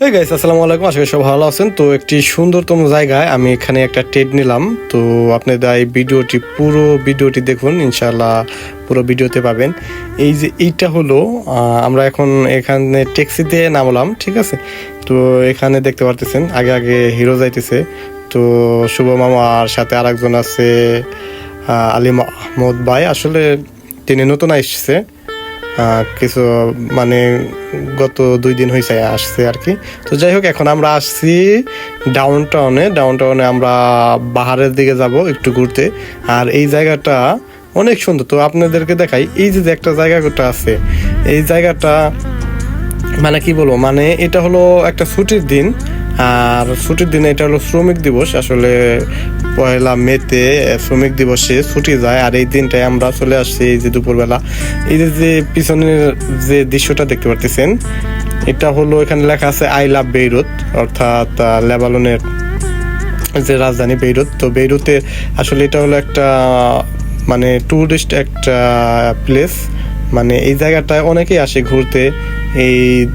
Hey guys আসসালামু আলাইকুম। আশা করি সব ভালো আছেন। তো একটি সুন্দরতম জায়গায় আমি এখানে একটা টেড নিলাম। তো আপনাদের এই ভিডিওটি পুরো ভিডিওটি দেখুন। ইনশাল্লাহ পুরো ভিডিওতে পাবেন। এই যে এইটা হলো আমরা এখন এখানে ট্যাক্সিতে নামলাম ঠিক আছে? তো এখানে দেখতে পারতেছেন আগে আগে হিরো যাইতেছে। তো শুভ মামার সাথে আরেকজন আছে আহ, আলী মাহমুদ ভাই। আসলে তিনি নতুন আসছে। কিছু মানে গত দুই দিন হয়েছে আসছে আর কি তো যাই হোক, এখন আমরা আসছি ডাউন টাউনে ডাউন টাউনে আমরা পাহাড়ের দিকে যাব একটু ঘুরতে। আর এই জায়গাটা অনেক সুন্দর। তো আপনাদেরকে দেখাই, এই যে একটা জায়গাটা আছে, এই জায়গাটা মানে কি বলব মানে এটা হলো একটা ছুটির দিন। আর ছুটির দিনে এটা হলো শ্রমিক দিবস। আসলে পয়লা মেতে শ্রমিক দিবসে ছুটি যায় আর এই দিনটায় আমরা চলে আসছি এই যে দুপুরবেলা। এই যে যে পিছনের যে দৃশ্যটা দেখতে পারতেছেন এটা হলো এখানে লেখা আছে আই লাভ বেইরুত অর্থাৎ আহ, লেবাননের যে রাজধানী বেইরুত। তো বেইরুতে আসলে এটা হলো একটা মানে টুরিস্ট একটা প্লেস মানে এই জায়গাটায় অনেকেই আসে ঘুরতে। এই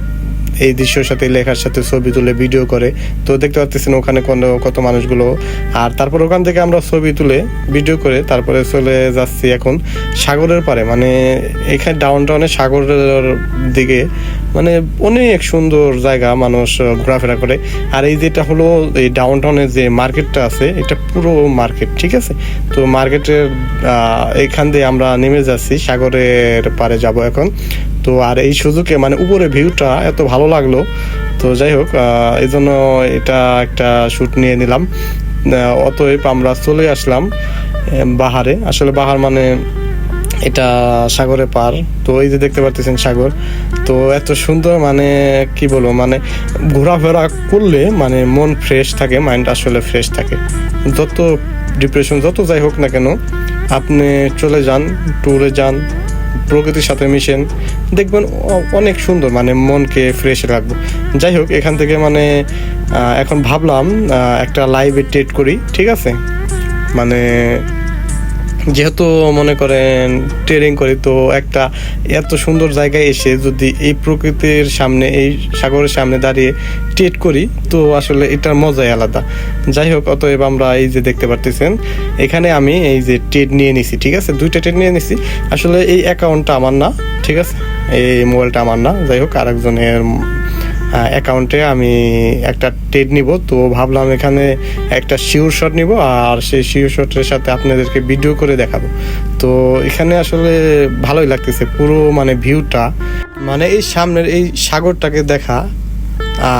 এই দৃশ্যের সাথে লেখার সাথে ছবি তুলে ভিডিও করে। তো দেখতে পাচ্ছেন ওখানে কোন কত মানুষগুলো। আর তারপর ওখান থেকে আমরা ছবি তুলে ভিডিও করে তারপরে চলে যাচ্ছি এখন সাগরের পারে মানে এখানে ডাউন টাউনে সাগরের দিকে। মানে অনেক সুন্দর জায়গা মানুষ ঘোরাফেরা করে। আর এই যেটা হলো এই ডাউন টাউনের যে মার্কেটটা আছে, এটা পুরো মার্কেট ঠিক আছে? তো মার্কেটের এখান দিয়ে আমরা নেমে যাচ্ছি, সাগরের পারে যাব এখন। তো আর এই সুযোগে মানে উপরে ভিউটা এত ভালো লাগল। তো যাই হোক এই জন্য এটা একটা শ্যুট নিয়ে নিলাম। অতএব আমরা চলে আসলাম বাহারে। আসলে বাহার মানে এটা সাগরে পার তো এই যে দেখতে পাচ্ছেন সাগর। তো এত সুন্দর মানে কি বলব মানে ঘোরাফেরা করলে মানে মন ফ্রেশ থাকে মাইন্ড আসলে ফ্রেশ থাকে। যত ডিপ্রেশন যত যাই হোক না কেন, আপনি চলে যান ট্যুরে যান। প্রকৃতির সাথে মিশেন দেখবেন অনেক সুন্দর মানে মনকে ফ্রেশ রাখব। যাই হোক, এখান থেকে মানে এখন ভাবলাম একটা লাইভে টেট করি, ঠিক আছে? মানে যেহেতু মনে করেন ট্রেনিং করি, তো একটা এত সুন্দর জায়গায় এসে যদি এই প্রকৃতির সামনে, এই সাগরের সামনে দাঁড়িয়ে টেট করি, তো আসলে এটার মজাই আলাদা। যাই হোক, অতএব আমরা এই যে দেখতে পারতেছেন, এখানে আমি এই যে টেট নিয়ে নিছি, ঠিক আছে? দুইটা টেট নিয়ে নিছি। আসলে এই অ্যাকাউন্টটা আমার না, ঠিক আছে? এই মোবাইলটা আমার না। যাই হোক, আরেকজনের অ্যাকাউন্টে আমি একটা টেড নিব। তো ভাবলাম এখানে একটা শিওর শট নিব আর সেই শিওর শটের সাথে আপনাদেরকে ভিডিও করে দেখাবো। তো এখানে আসলে ভালোই লাগতেছে পুরো মানে ভিউটা মানে এই সামনের এই সাগরটাকে দেখা